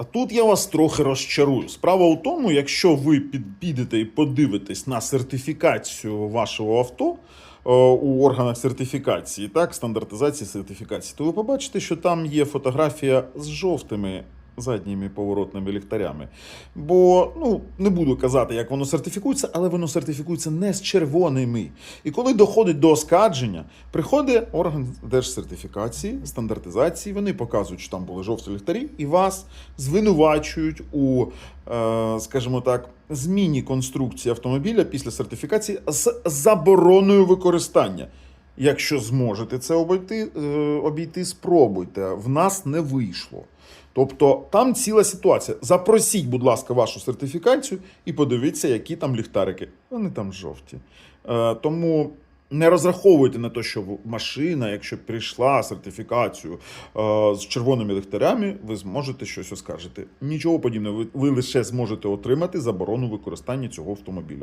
А тут я вас трохи розчарую. Справа у тому, якщо ви підпідете і подивитесь на сертифікацію вашого авто е, у органах сертифікації, так, стандартизації сертифікації, то ви побачите, що там є фотографія з жовтими задніми поворотними ліхтарями. Бо ну не буду казати, як воно сертифікується, але воно сертифікується не з червоними. І коли доходить до оскарження, приходить орган держсертифікації, стандартизації. Вони показують, що там були жовті ліхтарі, і вас звинувачують у, е, скажімо так, зміні конструкції автомобіля після сертифікації з забороною використання. Якщо зможете це обійти, е, обійти, спробуйте. В нас не вийшло. Тобто там ціла ситуація. Запросіть, будь ласка, вашу сертифікацію і подивіться, які там ліхтарики. Вони там жовті. Е, тому не розраховуйте на те, що машина, якщо прийшла сертифікацію е, з червоними ліхтарями, ви зможете щось оскаржити. Нічого подібного. Ви, ви лише зможете отримати заборону використання цього автомобіля.